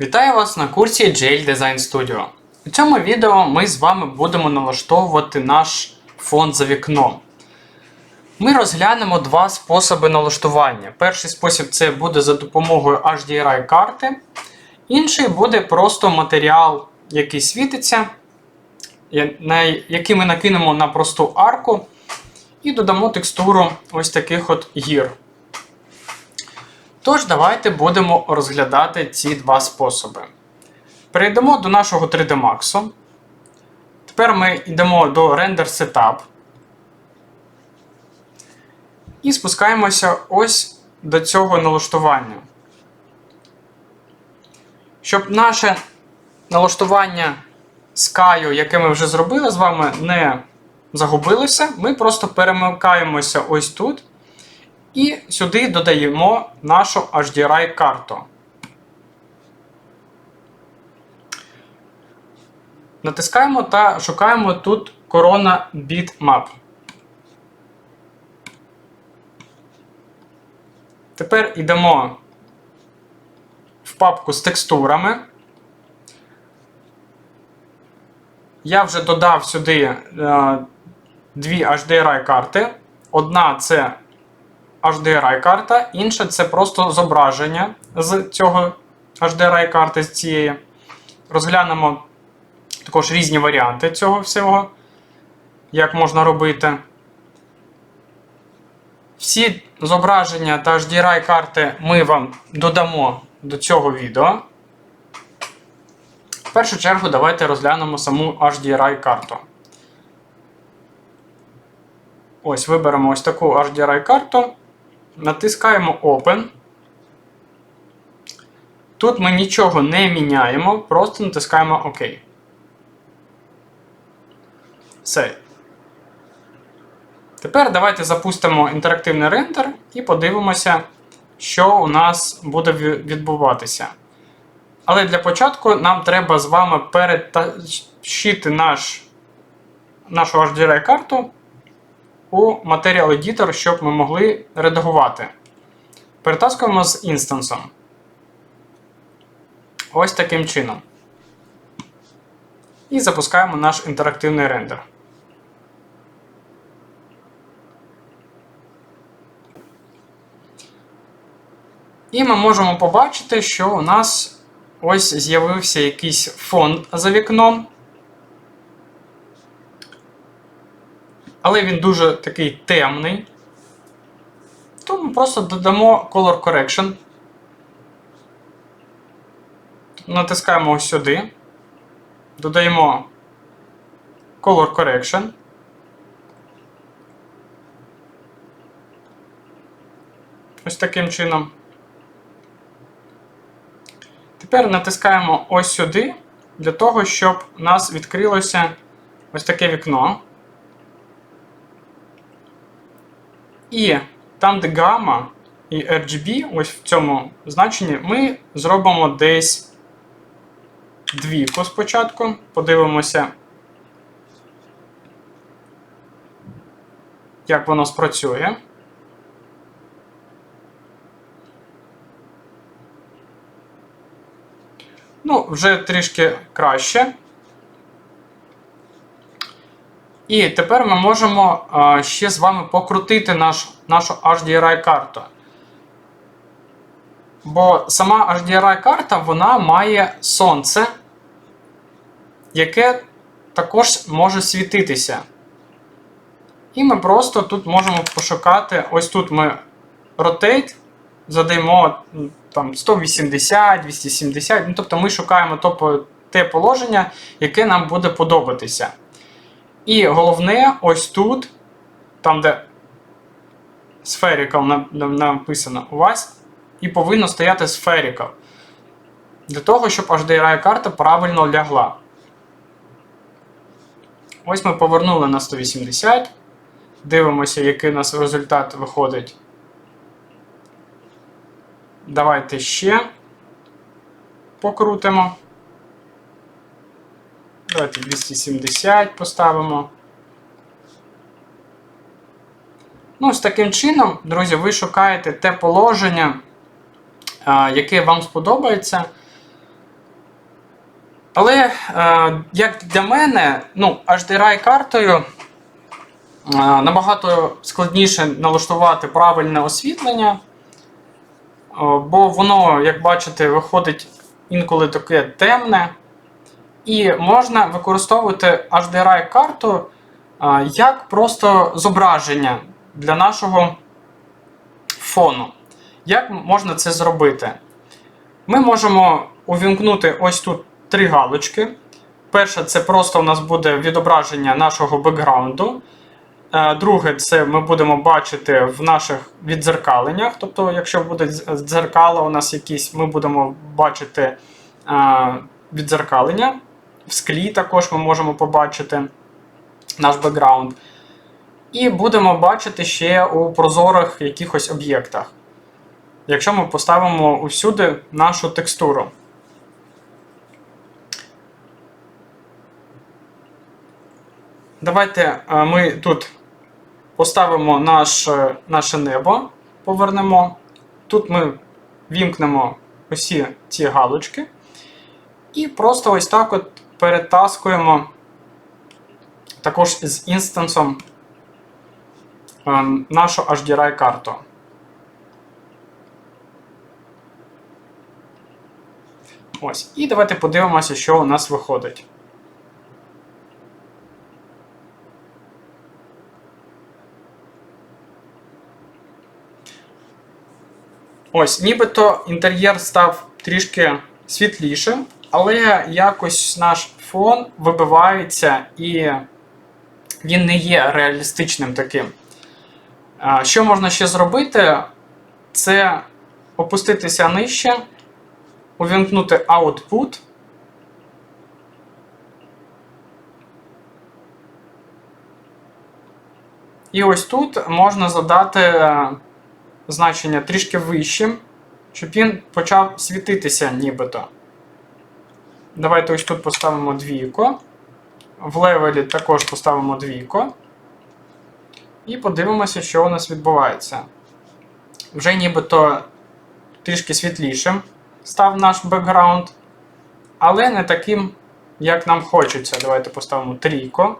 Вітаю вас на курсі JL Design Studio. У цьому відео ми з вами будемо налаштовувати наш фон за вікном. Ми розглянемо два способи налаштування. Перший спосіб це буде за допомогою HDRI карти. Інший буде просто матеріал, який світиться, який ми накинемо на просту арку і додамо текстуру ось таких от гір. Тож, давайте будемо розглядати ці два способи. Перейдемо до нашого 3D Max. Тепер ми йдемо до Render Setup. І спускаємося ось до цього налаштування. Щоб наше налаштування Sky, яке ми вже зробили з вами, не загубилося, ми просто перемикаємося ось тут. І сюди додаємо нашу HDRI карту. Натискаємо та шукаємо тут Corona Bitmap. Тепер йдемо в папку з текстурами. Я вже додав сюди е, дві HDRI карти. Одна це HDRI карта, інша це просто зображення з цього HDRI карти з цієї. Розглянемо також різні варіанти цього всього, як можна робити. Всі зображення та HDRI карти ми вам додамо до цього відео. В першу чергу давайте розглянемо саму HDRI карту. Ось виберемо ось таку HDRI карту. Натискаємо Open. Тут ми нічого не міняємо, просто натискаємо ОК. Все. Тепер давайте запустимо інтерактивний рендер і подивимося, що у нас буде відбуватися. Але для початку нам треба з вами перетащити наш, нашу HDRI карту у Material Editor, щоб ми могли редагувати. Перетаскуємо з інстансом. Ось таким чином. І запускаємо наш інтерактивний рендер. І ми можемо побачити, що у нас ось з'явився якийсь фон за вікном. Але він дуже такий темний. То ми просто додамо Color Correction. Натискаємо ось сюди. Додаємо Color Correction. Ось таким чином. Тепер натискаємо ось сюди, для того, щоб у нас відкрилося ось таке вікно. І там, де гамма і RGB, ось в цьому значенні, ми зробимо десь двійку спочатку. Подивимося, як воно спрацює. Ну, вже трішки краще. І тепер ми можемо ще з вами покрутити наш, нашу HDRI карту. Бо сама HDRI карта вона має сонце, яке також може світитися. І ми просто тут можемо пошукати. Ось тут ми Rotate, задаємо там 180, 270. Ну, тобто ми шукаємо те положення, яке нам буде подобатися. І головне, ось тут, там, де на- написано, у вас і повинно стояти spherical. Для того, щоб HDRI карта правильно лягла. Ось ми повернули на 180. Дивимося, який у нас результат виходить. Давайте ще покрутимо. Давайте 270 поставимо. Ну, ось таким чином, друзі, ви шукаєте те положення, яке вам сподобається. Але як для мене, ну, HDRI картою набагато складніше налаштувати правильне освітлення, бо воно, як бачите, виходить інколи таке темне. І можна використовувати HDRI карту е, як просто зображення для нашого фону. Як можна це зробити? Ми можемо увімкнути ось тут три галочки. Перше, це просто у нас буде відображення нашого бекграунду. Е, Друге, це ми будемо бачити в наших віддзеркаленнях. Тобто, якщо буде дзеркало у нас якісь, ми будемо бачити е, віддзеркалення. В склі також ми можемо побачити наш бекграунд. І будемо бачити ще у прозорих якихось об'єктах. Якщо ми поставимо усюди нашу текстуру. Давайте е, ми тут поставимо наше, наше небо, повернемо. Тут ми вімкнемо усі ці галочки. І просто ось так от перетаскуємо також з інстансом е, нашу HDRI карту. Ось. І давайте подивимося, що у нас виходить. Ось, нібито інтер'єр став трішки світлішим, але якось наш фон вибивається і він не є реалістичним таким. Що можна ще зробити? Це опуститися нижче, увімкнути Output. І ось тут можна задати е, значення трішки вищим, щоб він почав світитися нібито. Давайте ось тут поставимо двійку. В левелі також поставимо двійку. І подивимося, що у нас відбувається. Вже нібито трішки світлішим став наш бекграунд, але не таким, як нам хочеться. Давайте поставимо трійку.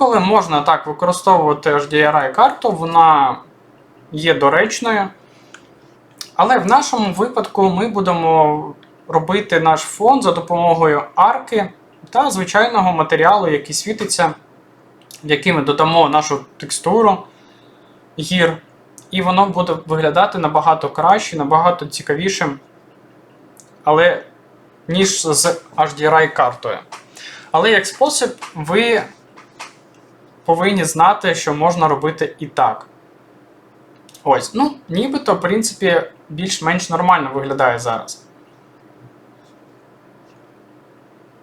Інколи можна так використовувати HDRI карту, вона є доречною. Але в нашому випадку ми будемо робити наш фон за допомогою арки та звичайного матеріалу, який світиться, в який ми додамо нашу текстуру гір. І воно буде виглядати набагато краще, набагато цікавішим, але ніж з HDRI картою. Але як спосіб, ви повинні знати, що можна робити і так. Ось, ну, нібито, в принципі, більш-менш нормально виглядає зараз.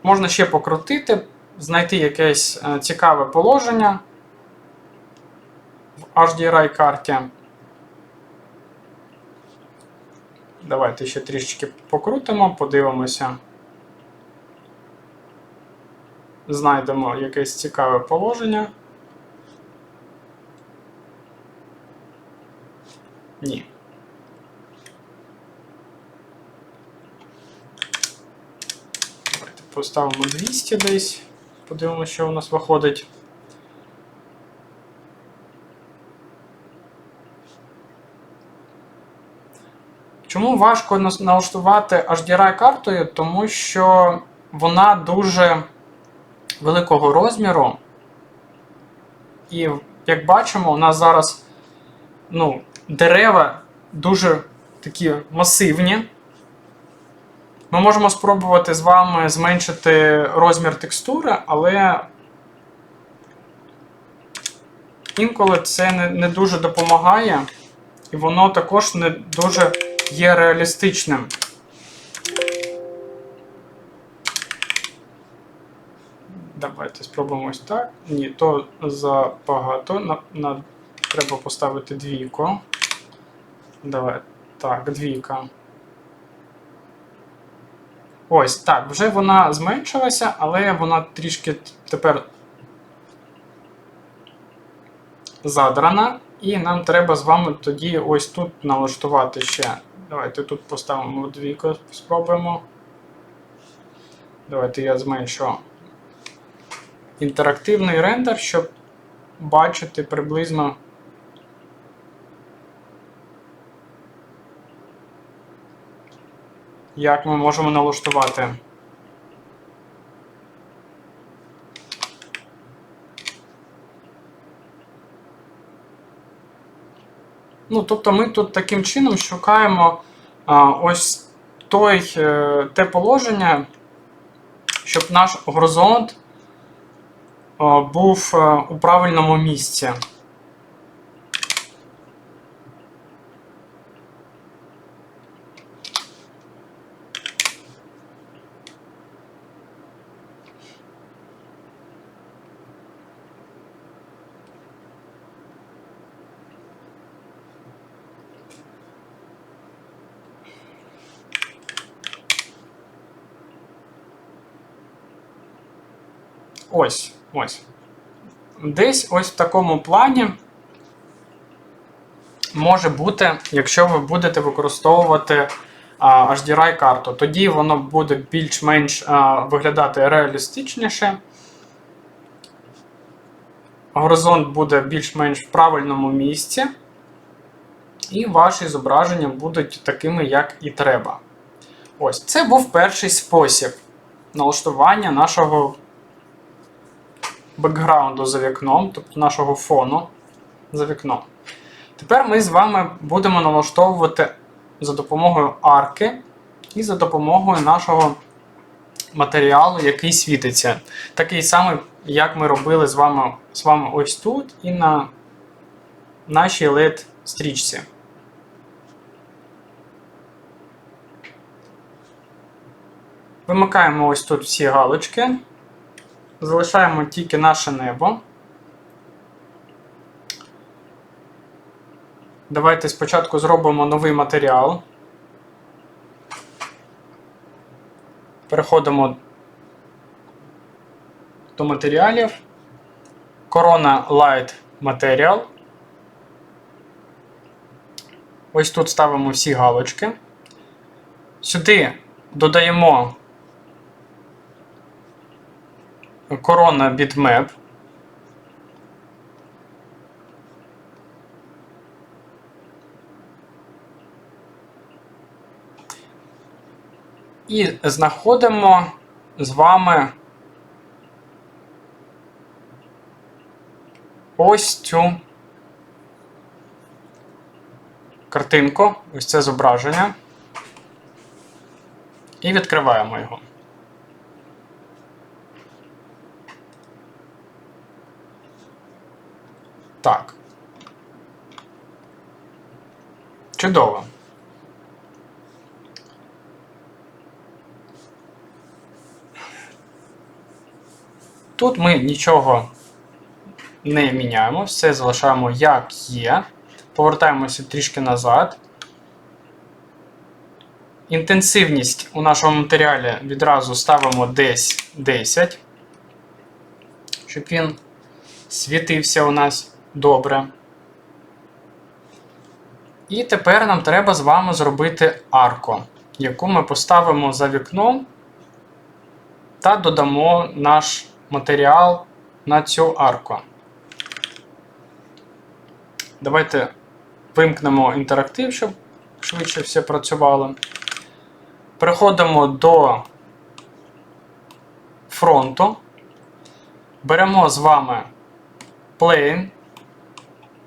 Можна ще покрутити, знайти якесь е, цікаве положення в HDRI карті. Давайте ще трішечки покрутимо, подивимося. Знайдемо якесь цікаве положення. Поставимо 200 десь. Подивимося, що у нас виходить. Чому важко налаштувати HDRI картою? Тому що вона дуже великого розміру. І як бачимо, у нас зараз ну, дерева дуже такі масивні. Ми можемо спробувати з вами зменшити розмір текстури, але інколи це не, не дуже допомагає, і воно також не дуже є реалістичним. Давайте спробуємо ось так. Ні, то забагато. На, на, треба поставити двійку. Давай. Так, двійка. Ось, так, вже вона зменшилася, але вона трішки тепер задрана, і нам треба з вами тоді ось тут налаштувати ще. Давайте тут поставимо двійку, спробуємо. Давайте я зменшу інтерактивний рендер, щоб бачити приблизно. Як ми можемо налаштувати. Ну, тобто ми тут таким чином шукаємо а, ось той, е, те положення, щоб наш горизонт а, був е, у правильному місці. Ось, ось. Десь ось в такому плані може бути, якщо ви будете використовувати HDRI карту, тоді воно буде більш-менш виглядати реалістичніше. Горизонт буде більш-менш в правильному місці, і ваші зображення будуть такими, як і треба. Ось, це був перший спосіб налаштування нашого бекграунду за вікном, тобто нашого фону за вікном. Тепер ми з вами будемо налаштовувати за допомогою арки і за допомогою нашого матеріалу, який світиться. Такий самий, як ми робили з вами, з вами ось тут і на нашій LED-стрічці. Вимикаємо ось тут всі галочки. Залишаємо тільки наше небо. Давайте спочатку зробимо новий матеріал. Переходимо до матеріалів. Corona Light Material. Ось тут ставимо всі галочки. Сюди додаємо корона bitmap. І знаходимо з вами ось цю картинку, ось це зображення. І відкриваємо його. Так. Чудово. Тут ми нічого не міняємо, все залишаємо як є. Повертаємося трішки назад. Інтенсивність у нашому матеріалі відразу ставимо десь 10, щоб він світився у нас добре. І тепер нам треба з вами зробити арку, яку ми поставимо за вікном та додамо наш матеріал на цю арку. Давайте вимкнемо інтерактив, щоб швидше все працювало. Переходимо до фронту. Беремо з вами plane.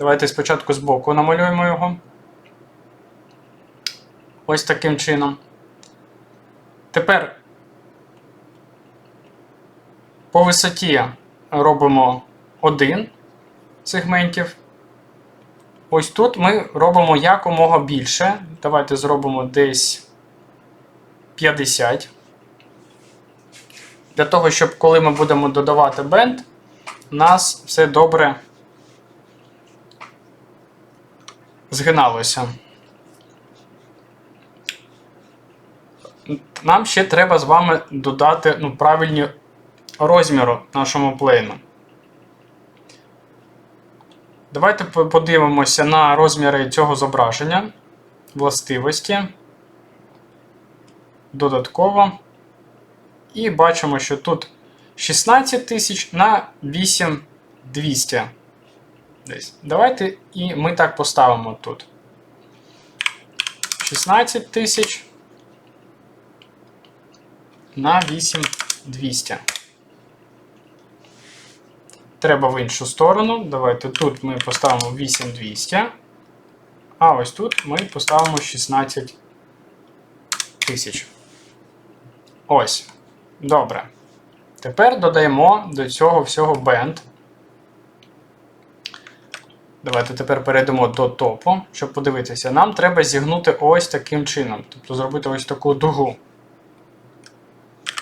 Давайте спочатку збоку намалюємо його. Ось таким чином. Тепер по висоті робимо один сегментів. Ось тут ми робимо якомога більше. Давайте зробимо десь 50. Для того, щоб коли ми будемо додавати бенд, у нас все добре згиналося. Нам ще треба з вами додати ну, правильні розміри нашому плейну. Давайте подивимося на розміри цього зображення, властивості. Додатково. І бачимо, що тут 16 тисяч на 8200. Десь. Давайте і ми так поставимо тут. 16 тисяч на 8200. Треба в іншу сторону. Давайте тут ми поставимо 8200. А ось тут ми поставимо 16 тисяч. Ось. Добре. Тепер додаємо до цього всього бенд. Давайте тепер перейдемо до топу, щоб подивитися. Нам треба зігнути ось таким чином. Тобто зробити ось таку дугу.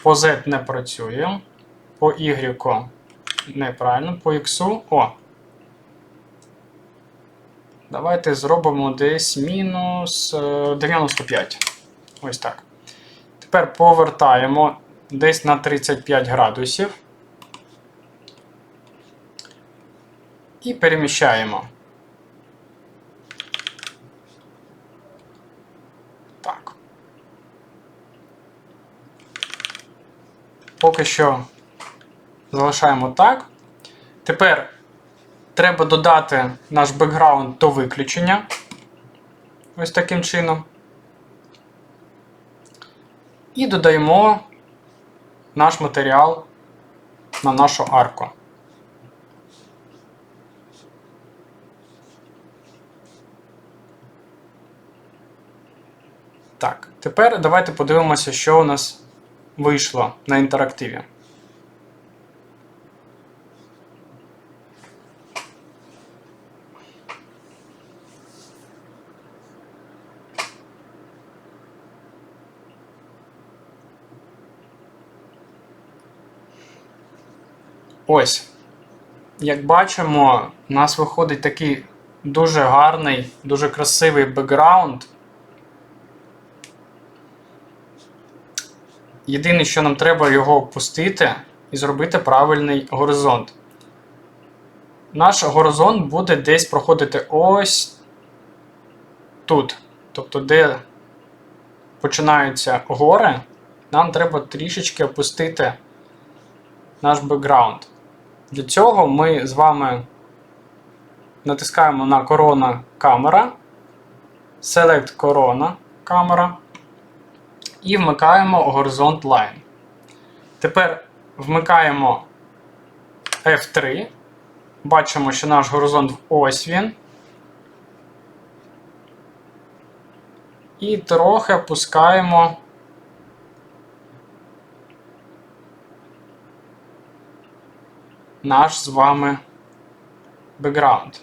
По Z не працює. По Y неправильно, по X. О. Давайте зробимо десь мінус е, 95. Ось так. Тепер повертаємо десь на 35 градусів. І переміщаємо. Так. Поки що залишаємо так. Тепер треба додати наш бекграунд до виключення. Ось таким чином. І додаємо наш матеріал на нашу арку. Так, тепер давайте подивимося, що у нас вийшло на інтерактиві. Ось. Як бачимо, у нас виходить такий дуже гарний, дуже красивий бекграунд. Єдине, що нам треба його опустити і зробити правильний горизонт. Наш горизонт буде десь проходити ось тут. Тобто, де починаються гори, нам треба трішечки опустити наш бекграунд. Для цього ми з вами натискаємо на корона камера, Select корона камера і вмикаємо Horizont Line. Тепер вмикаємо F3. Бачимо, що наш горизонт ось він. І трохи опускаємо наш з вами бекграунд.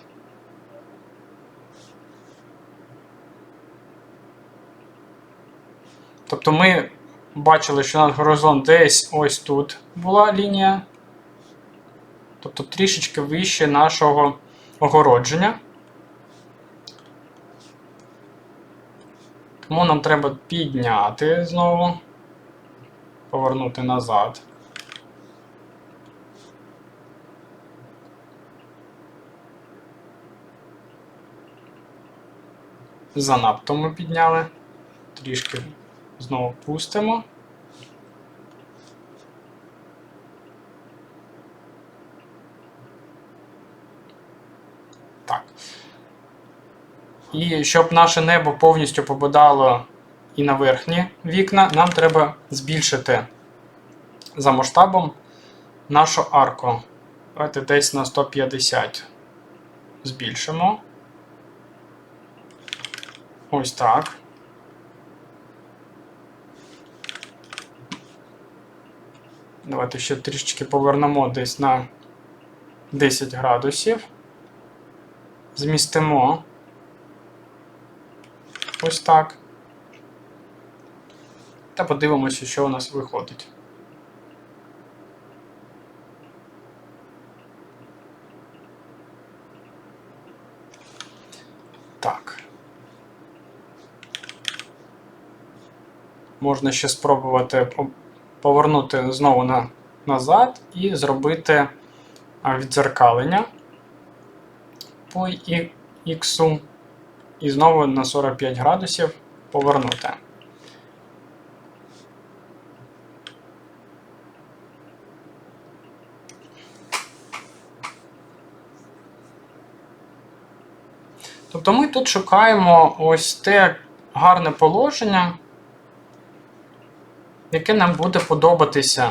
Тобто ми бачили, що наш горизонт десь ось тут була лінія. Тобто трішечки вище нашого огородження. Тому нам треба підняти знову, повернути назад. Занадто ми підняли. Трішки знову пустимо. Так. І щоб наше небо повністю попадало і на верхні вікна, нам треба збільшити за масштабом нашу арку. Давайте десь на 150 збільшимо. Ось так. Давайте ще трішечки повернемо десь на 10 градусів. Змістимо. Ось так. Та подивимося, що у нас виходить. Так. Можна ще спробувати повернути знову на, назад і зробити а, віддзеркалення по X і знову на 45 градусів повернути. Тобто ми тут шукаємо ось те гарне положення, яке нам буде подобатися,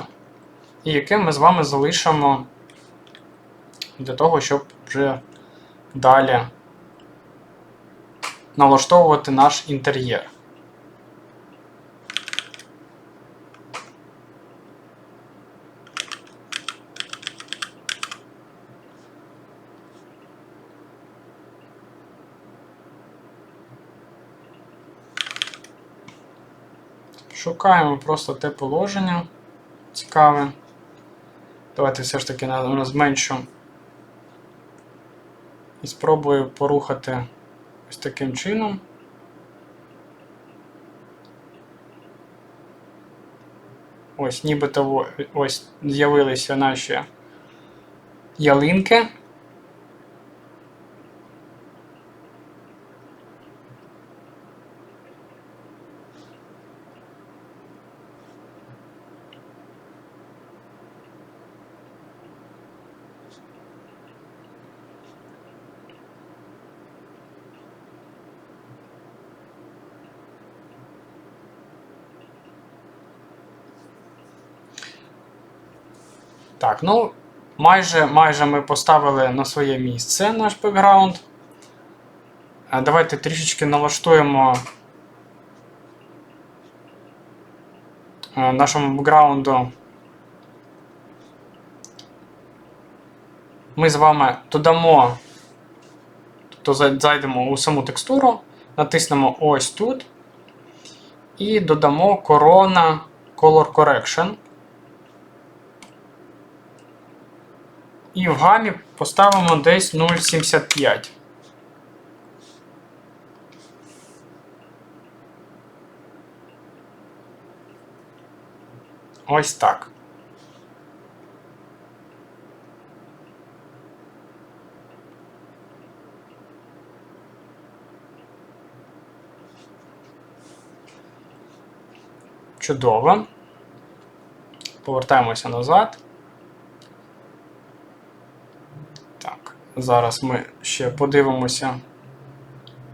і яке ми з вами залишимо для того, щоб вже далі налаштовувати наш інтер'єр. Шукаємо просто те положення цікаве. Давайте все ж таки зменшу і спробую порухати ось таким чином. Ось нібито ось з'явилися наші ялинки. Так, ну, майже, майже ми поставили на своє місце наш бекграунд. Е, Давайте трішечки налаштуємо е, нашому бекграунду. Ми з вами додамо, тобто зайдемо у саму текстуру, натиснемо ось тут і додамо Corona Color Correction. І в гамі поставимо десь 0,75. Ось так. Чудово. Повертаємося назад. Так, зараз ми ще подивимося.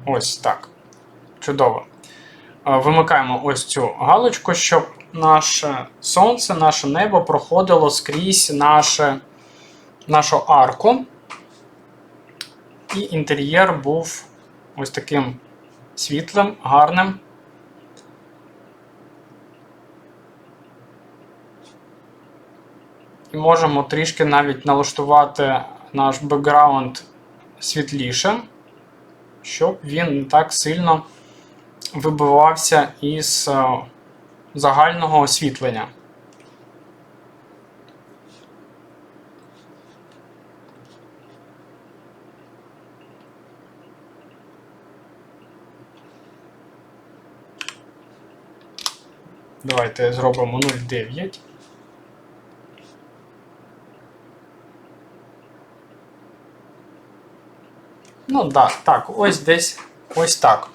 Ось так. Чудово. Е, Вимикаємо ось цю галочку, щоб наше сонце, наше небо проходило скрізь наше, нашу арку. І інтер'єр був ось таким світлим, гарним. І можемо трішки навіть налаштувати наш бекграунд світліше, щоб він не так сильно вибивався із е, загального освітлення. Давайте зробимо 0,9. Ну да, так, ось десь ось так.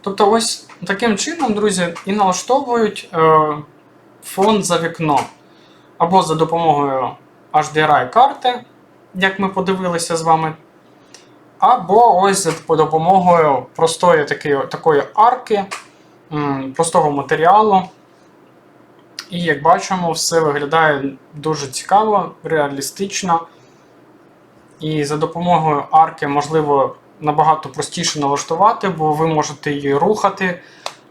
Тобто, ось таким чином, друзі, і налаштовують е, фон за вікно. Або за допомогою HDRI-карти, як ми подивилися з вами. Або ось за допомогою простої такої, такої арки, простого матеріалу. І як бачимо, все виглядає дуже цікаво, реалістично. І за допомогою арки можливо набагато простіше налаштувати, бо ви можете її рухати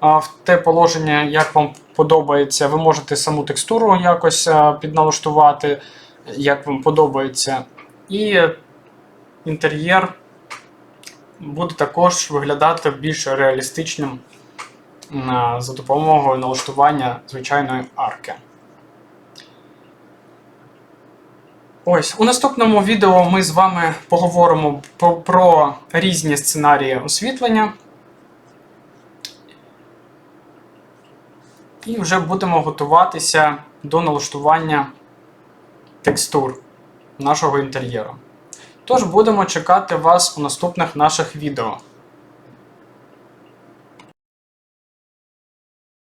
в те положення, як вам подобається. Ви можете саму текстуру якось підналаштувати, як вам подобається. І інтер'єр буде також виглядати більш реалістичним за допомогою налаштування звичайної арки. Ось у наступному відео ми з вами поговоримо про, про різні сценарії освітлення. І вже будемо готуватися до налаштування текстур нашого інтер'єру. Тож будемо чекати вас у наступних наших відео.